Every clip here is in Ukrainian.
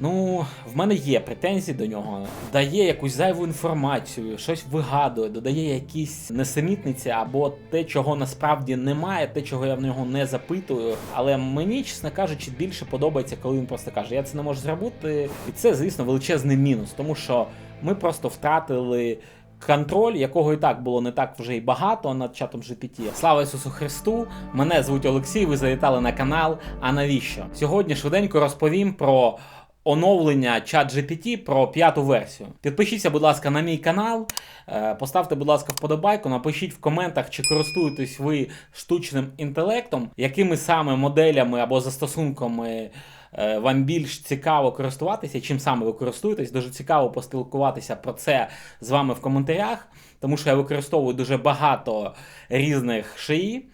Ну, в мене є претензії до нього. Дає якусь зайву інформацію, щось вигадує, додає якісь несемітниці або те, чого насправді немає, те, чого я в нього не запитую. Але мені, чесно кажучи, більше подобається, коли він просто каже: Я це не можу зробити. І це, звісно, величезний мінус, тому що ми просто втратили. Контроль, якого і так було не так вже й багато над чатом GPT. Слава Ісусу Христу! Мене звуть Олексій. Ви завітали на канал. А навіщо? Сьогодні швиденько розповім про оновлення чат GPT про п'яту версію. Підпишіться, будь ласка, на мій канал. е, Поставте, будь ласка, вподобайку, напишіть в коментах, чи користуєтесь ви штучним інтелектом, якими саме моделями або застосунками е, вам більш цікаво користуватися, чим саме ви користуєтесь. Дуже цікаво поспілкуватися про це з вами в коментарях, тому що я використовую дуже багато різних шиї.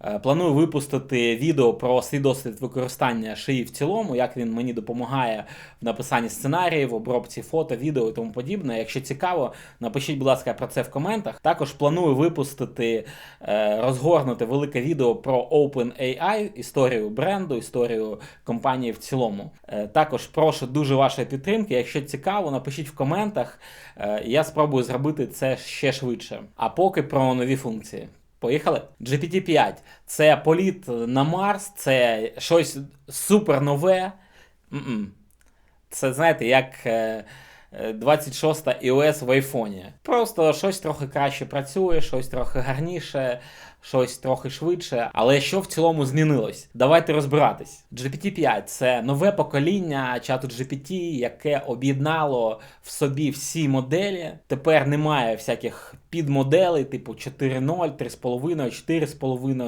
Е, Планую випустити відео про свій досвід використання шиї в цілому, як він мені допомагає в написанні сценаріїв, обробці фото, відео і тому подібне. Якщо цікаво, напишіть, будь ласка, про це в коментах. Також планую випустити, е, розгорнути велике відео про OpenAI, історію бренду, історію компанії в цілому. Е, Також прошу дуже вашої підтримки. Якщо цікаво, напишіть в коментах. Я спробую зробити це ще швидше. А поки про нові функції. Поїхали. GPT-5 це політ на Марс, це щось супер нове. Це знаєте, як е, е, 26 iOS в айфоні. Просто щось трохи краще працює, щось трохи гарніше, щось трохи швидше. Але що в цілому змінилось? Давайте розбиратись. GPT-5 це нове покоління чату GPT, яке об'єднало в собі всі моделі. Тепер немає всяких підмоделей, типу 4.0, 3.5, 4.5,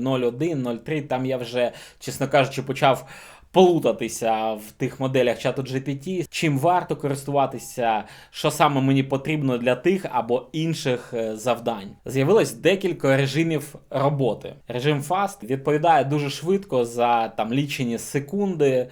0.1, 0.3. Там я вже, чесно кажучи, почав полутатися в тих моделях чату GPT, чим варто користуватися, що саме мені потрібно для тих або інших е, завдань. З'явилось декілька режимів роботи. Режим Fast відповідає дуже швидко за там лічені секунди.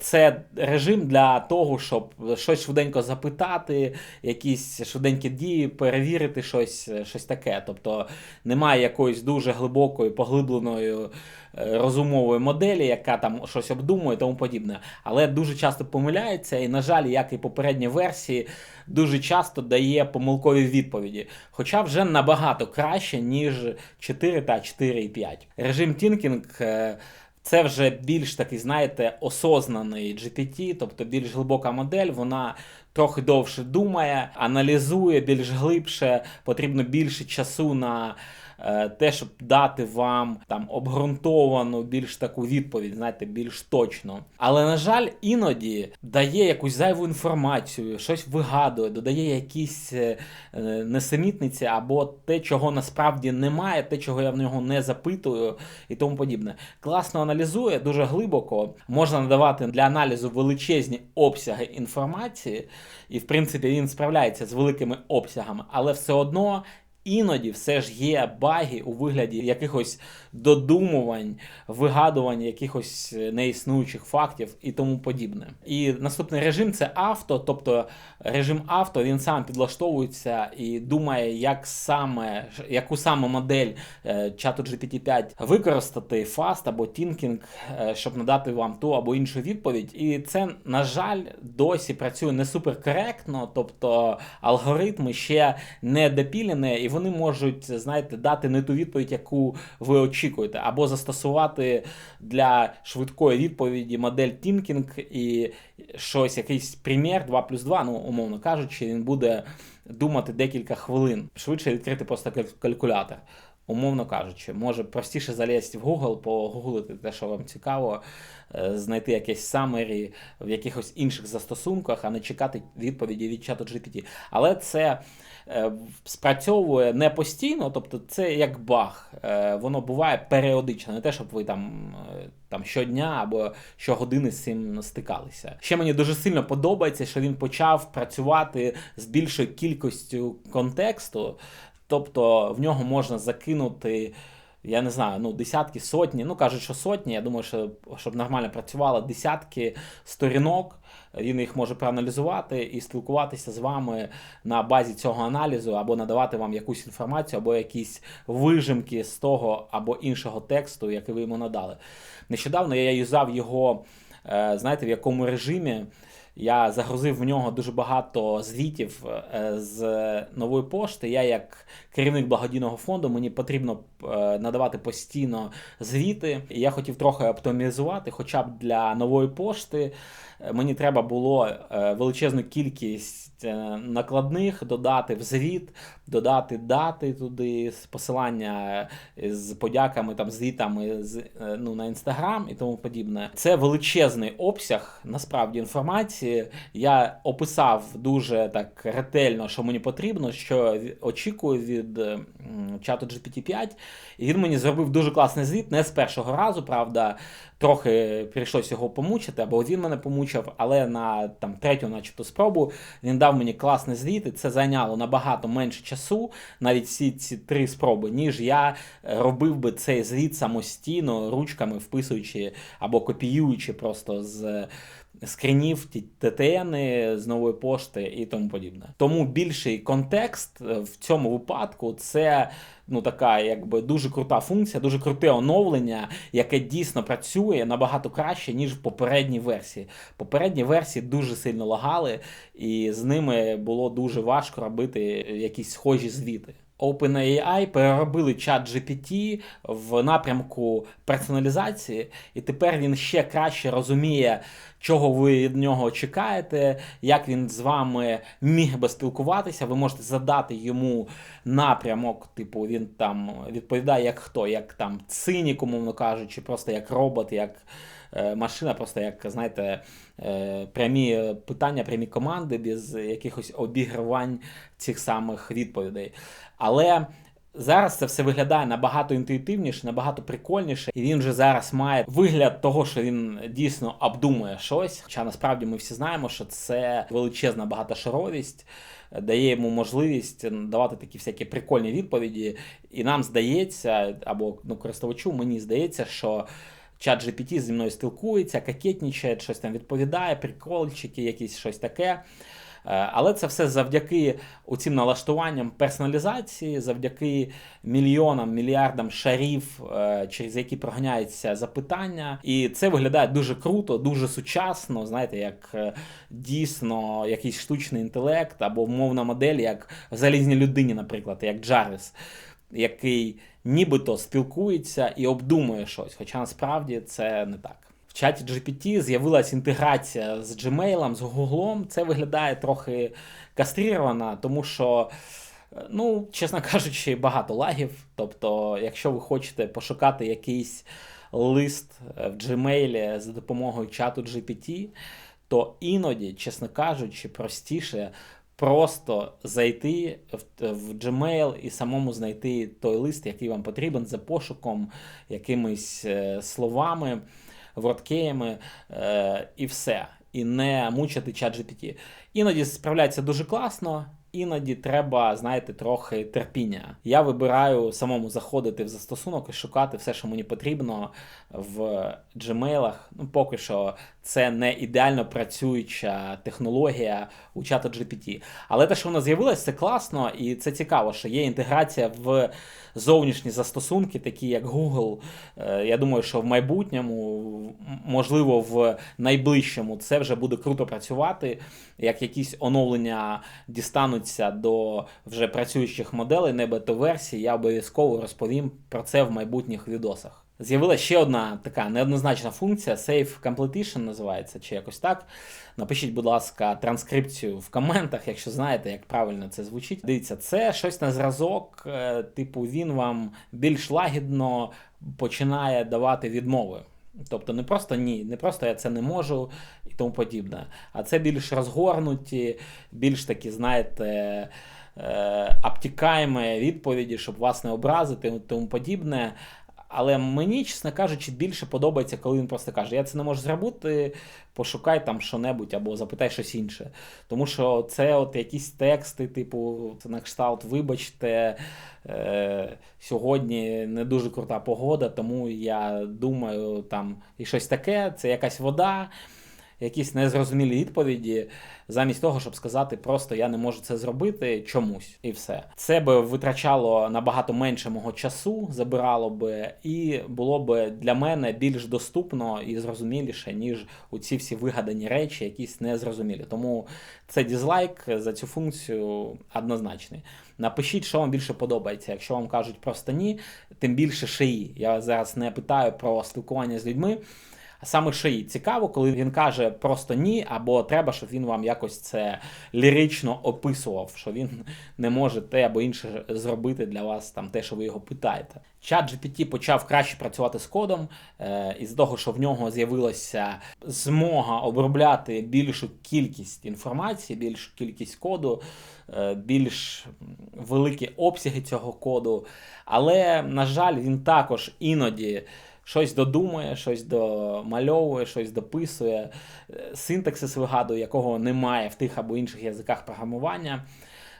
Це режим для того, щоб щось швиденько запитати, якісь швиденькі дії, перевірити щось, щось таке. Тобто немає якоїсь дуже глибокої, поглибленої е, розумової моделі, яка там щось обдумує і тому подібне. Але дуже часто помиляється, і, на жаль, як і попередні версії, дуже часто дає помилкові відповіді. Хоча вже набагато краще, ніж 4 та 4,5. Режим е, це вже більш такий, знаєте, осознаний GPT, тобто більш глибока модель, вона трохи довше думає, аналізує більш глибше, потрібно більше часу на те, щоб дати вам там обґрунтовану більш таку відповідь, знаєте, більш точно. Але, на жаль, іноді дає якусь зайву інформацію, щось вигадує, додає якісь е, е, несемітниці або те, чого насправді немає, те, чого я в нього не запитую, і тому подібне. Класно аналізує, дуже глибоко. Можна надавати для аналізу величезні обсяги інформації, і в принципі він справляється з великими обсягами, але все одно. Іноді все ж є баги у вигляді якихось додумувань, вигадувань якихось е, неіснуючих фактів і тому подібне. І наступний режим це авто, тобто режим авто він сам підлаштовується і думає, як саме, яку саме модель е, чату GPT-5 використати Fast або Thinking, е, щоб надати вам ту або іншу відповідь. І це, на жаль, досі працює не суперкоректно, тобто алгоритми ще не допілені, і вони можуть, знаєте, дати не ту відповідь, яку ви очікуєте, або застосувати для швидкої відповіді модель Тінкінг і щось, якийсь примір 2 плюс 2, ну, умовно кажучи, він буде думати декілька хвилин. Швидше відкрити просто каль- калькулятор. Умовно кажучи, може простіше залізти в Google, погуглити те, що вам цікаво, е, знайти якесь summary в якихось інших застосунках, а не чекати відповіді від чату GPT. Але це е, спрацьовує не постійно, тобто це як баг. Е, Воно буває періодично, не те, щоб ви там, там щодня або щогодини з цим стикалися. Ще мені дуже сильно подобається, що він почав працювати з більшою кількістю контексту. Тобто в нього можна закинути, я не знаю, ну десятки, сотні, ну кажуть, що сотні. Я думаю, що щоб нормально працювало десятки сторінок, він їх може проаналізувати і спілкуватися з вами на базі цього аналізу, або надавати вам якусь інформацію, або якісь вижимки з того або іншого тексту, який ви йому надали. Нещодавно я юзав його, е, знаєте, в якому режимі. Я загрузив в нього дуже багато звітів е, з нової пошти. Я, як керівник благодійного фонду, мені потрібно е, надавати постійно звіти. Я хотів трохи оптимізувати, хоча б для нової пошти. Е, мені треба було величезну кількість накладних додати в звіт, додати дати туди, посилання з подяками, там, звітами з, ну, на інстаграм і тому подібне. Це величезний обсяг насправді інформації. Я описав дуже так ретельно, що мені потрібно, що очікую від чату GPT-5, і він мені зробив дуже класний звіт, не з першого разу, правда. Трохи прийшлося його помучити, або він мене помучив, але на там третю, начебто, спробу він дав мені класний звіт, і це зайняло набагато менше часу, навіть всі ці три спроби, ніж я робив би цей звіт самостійно, ручками вписуючи або копіюючи просто з скрінів, ТТН з нової пошти і тому подібне. Тому більший контекст е, в цьому випадку це ну така, якби дуже крута функція, дуже круте оновлення, яке дійсно працює набагато краще, ніж в попередній версії. Попередні версії дуже сильно лагали, і з ними було дуже важко робити якісь схожі звіти. OpenAI переробили чат GPT в напрямку персоналізації, і тепер він ще краще розуміє, чого ви від нього чекаєте, як він з вами міг би спілкуватися. Ви можете задати йому напрямок, типу він там відповідає як хто, як там цинік, умовно кажучи, просто як робот, як. Е, машина, просто як знаєте, е, прямі питання, прямі команди без якихось обігрувань цих самих відповідей. Але Зараз це все виглядає набагато інтуїтивніше, набагато прикольніше, і він вже зараз має вигляд того, що він дійсно обдумує щось. Хоча насправді ми всі знаємо, що це величезна багатошаровість, дає йому можливість давати такі всякі прикольні відповіді. І нам здається, або ну користувачу, мені здається, що чат GPT зі мною спілкується, кокетнічає, щось там відповідає, прикольчики, якісь щось таке. Е, але це все завдяки цим налаштуванням персоналізації, завдяки мільйонам, мільярдам шарів, е, через які проганяються запитання. І це виглядає дуже круто, дуже сучасно. Знаєте, як е, дійсно якийсь штучний інтелект або мовна модель, як в залізній людині, наприклад, як Джарвіс, який нібито спілкується і обдумує щось, хоча насправді це не так. Чаті GPT з'явилася інтеграція з Gmail, з Google. Це виглядає трохи кастріровано, тому що, ну, чесно кажучи, багато лагів. Тобто, якщо ви хочете пошукати якийсь лист в Gmail за допомогою чату GPT, то іноді, чесно кажучи, простіше просто зайти в, в Gmail і самому знайти той лист, який вам потрібен, за пошуком, якимись е, словами, вордкеями е, і все. І не мучити чат GPT. Іноді справляється дуже класно, іноді треба, знаєте, трохи терпіння. Я вибираю самому заходити в застосунок і шукати все, що мені потрібно в Gmail. Ну, поки що це не ідеально працююча технологія у чату GPT. Але те, що вона з'явилася, це класно і це цікаво, що є інтеграція в зовнішні застосунки, такі як Google. Е, я думаю, що в майбутньому, можливо, в найближчому це вже буде круто працювати, як якісь оновлення дістануться до вже працюючих моделей, не бета-версій, я обов'язково розповім про це в майбутніх відосах. З'явилася ще одна така неоднозначна функція Safe Completion називається, чи якось так. Напишіть, будь ласка, транскрипцію в коментах, якщо знаєте, як правильно це звучить. Дивіться, це щось на зразок, е, типу, він вам більш лагідно починає давати відмови. Тобто не просто ні, не просто я це не можу і тому подібне. А це більш розгорнуті, більш такі, знаєте, е, обтікаємо відповіді, щоб вас не образити і тому подібне. Але мені, чесно кажучи, більше подобається, коли він просто каже: Я це не можу зробити, пошукай там що-небудь або запитай щось інше. Тому що це от якісь тексти, типу, це на кшталт, вибачте, е, сьогодні не дуже крута погода, тому я думаю, там і щось таке, це якась вода. Якісь незрозумілі відповіді, замість того, щоб сказати просто я не можу це зробити чомусь, і все. Це би витрачало набагато менше мого часу, забирало би, і було би для мене більш доступно і зрозуміліше, ніж у ці всі вигадані речі, якісь незрозумілі. Тому це дізлайк за цю функцію однозначний. Напишіть, що вам більше подобається. Якщо вам кажуть просто ні, тим більше шиї. Я зараз не питаю про спілкування з людьми. Саме шиї цікаво, коли він каже просто ні, або треба, щоб він вам якось це лірично описував, що він не може те або інше зробити для вас там те, що ви його питаєте. Чат GPT почав краще працювати з кодом, е, із того, що в нього з'явилася змога обробляти більшу кількість інформації, більшу кількість коду, е, більш великі обсяги цього коду. Але, на жаль, він також іноді щось додумує, щось домальовує, щось дописує, е, синтаксис вигадує, якого немає в тих або інших язиках програмування.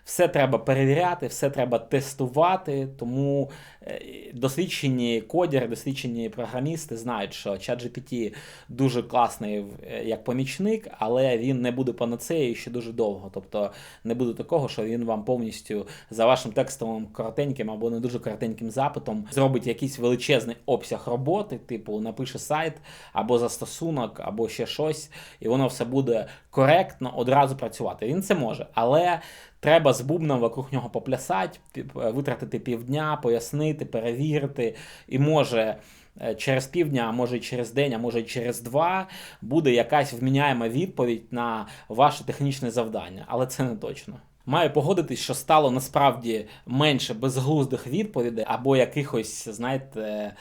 Все треба перевіряти, все треба тестувати, тому е, досвідчені кодери, досвідчені програмісти знають, що ChatGPT дуже класний е, як помічник, але він не буде панацеєю ще дуже довго. Тобто не буде такого, що він вам повністю за вашим текстовим коротеньким або не дуже коротеньким запитом зробить якийсь величезний обсяг роботи, типу напише сайт або застосунок, або ще щось, і воно все буде коректно одразу працювати. Він це може, але. Треба з бубном вокруг нього поплясати, витратити півдня, пояснити, перевірити. І може е, через півдня, а може через день, а може через два, буде якась вміняєма відповідь на ваше технічне завдання, але це не точно. Маю погодитись, що стало насправді менше безглуздих відповідей або якихось, знаєте.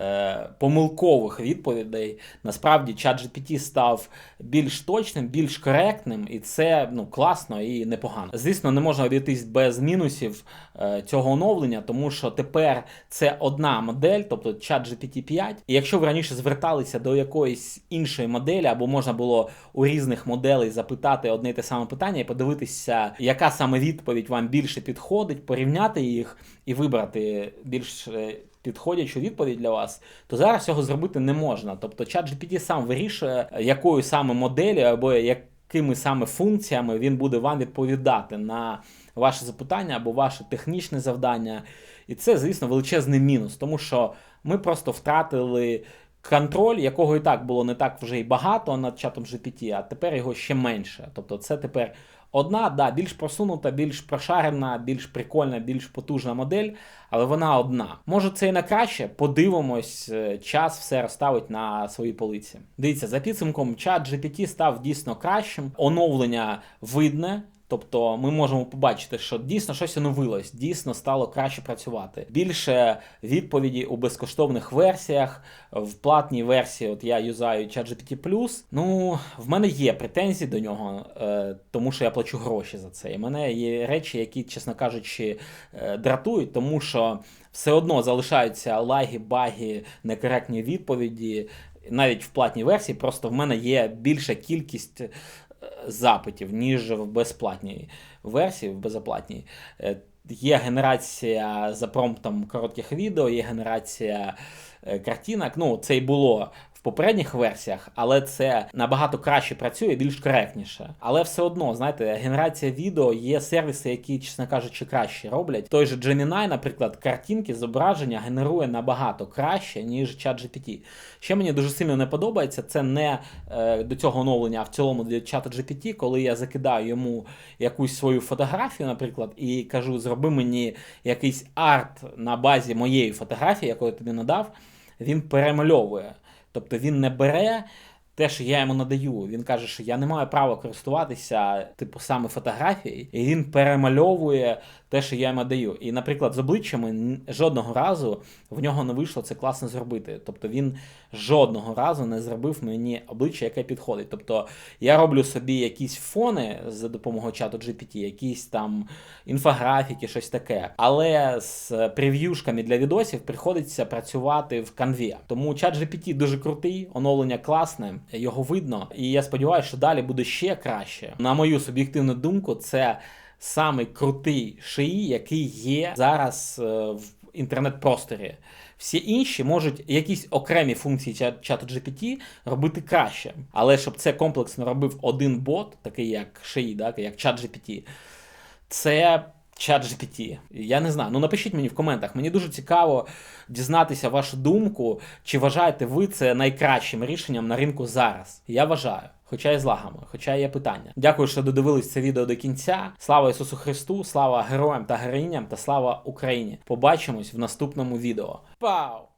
Е, помилкових відповідей. Насправді чат GPT став більш точним, більш коректним, і це ну, класно і непогано. Звісно, не можна обійтись без мінусів е, цього оновлення, тому що тепер це одна модель, тобто чат GPT 5. І якщо ви раніше зверталися до якоїсь іншої моделі, або можна було у різних моделей запитати одне і те саме питання і подивитися, яка саме відповідь вам більше підходить, порівняти їх і вибрати більш е, підходячу відповідь для вас, то зараз цього зробити не можна. Тобто чат GPT сам вирішує, якою саме моделі або якими саме функціями він буде вам відповідати на ваше запитання або ваше технічне завдання. І це, звісно, величезний мінус, тому що ми просто втратили. Контроль, якого і так було не так вже й багато над чатом GPT, а тепер його ще менше. Тобто, це тепер Одна, да, більш просунута, більш прошарена, більш прикольна, більш потужна модель, але вона одна. Може це і на краще, подивимось, е, час все розставить на своїй полиці. Дивіться, за підсумком, чат GPT став дійсно кращим, оновлення видне. Тобто ми можемо побачити, що дійсно щось оновилось, дійсно стало краще працювати. Більше відповіді у безкоштовних версіях, в платній версії, от я юзаю ChatGPT+, Ну, в мене є претензії до нього, е, тому що я плачу гроші за це. І в мене є речі, які, чесно кажучи, е, дратують, тому що все одно залишаються лаги, баги, некоректні відповіді. Навіть в платній версії, просто в мене є більша кількість запитів, ніж в безплатній версії, в безоплатній. Е, є генерація за промптом коротких відео, є генерація е, картинок. Ну, це й було попередніх версіях, але це набагато краще працює, більш коректніше. Але все одно, знаєте, генерація відео є сервіси, які, чесно кажучи, краще роблять. Той же Gemini, наприклад, картинки, зображення генерує набагато краще, ніж ChatGPT. Ще мені дуже сильно не подобається, це не е, до цього оновлення, а в цілому для чату GPT, коли я закидаю йому якусь свою фотографію, наприклад, і кажу, зроби мені якийсь арт на базі моєї фотографії, яку я тобі надав, він перемальовує. Тобто він не бере те, що я йому надаю. Він каже, що я не маю права користуватися, типу, саме фотографією, і він перемальовує те, що я йому даю. І, наприклад, з обличчями жодного разу в нього не вийшло це класно зробити. Тобто він жодного разу не зробив мені обличчя, яке підходить. Тобто я роблю собі якісь фони за допомогою чату GPT, якісь там інфографіки, щось таке. Але з прев'юшками для відосів приходиться працювати в канві. Тому чат GPT дуже крутий, оновлення класне, його видно. І я сподіваюся, що далі буде ще краще. На мою суб'єктивну думку, це самий крутий шиї, який є зараз е, в інтернет-просторі. Всі інші можуть якісь окремі функції ча- чату GPT робити краще. Але щоб це комплексно робив один бот, такий як Шеї, да, як чат GPT, це чат GPT. Я не знаю. Ну напишіть мені в коментах. Мені дуже цікаво дізнатися вашу думку, чи вважаєте ви це найкращим рішенням на ринку зараз. Я вважаю. Хоча і з лагами, хоча є питання. Дякую, що додивились це відео до кінця. Слава Ісусу Христу, слава героям та героїням та слава Україні. Побачимось в наступному відео. Пау!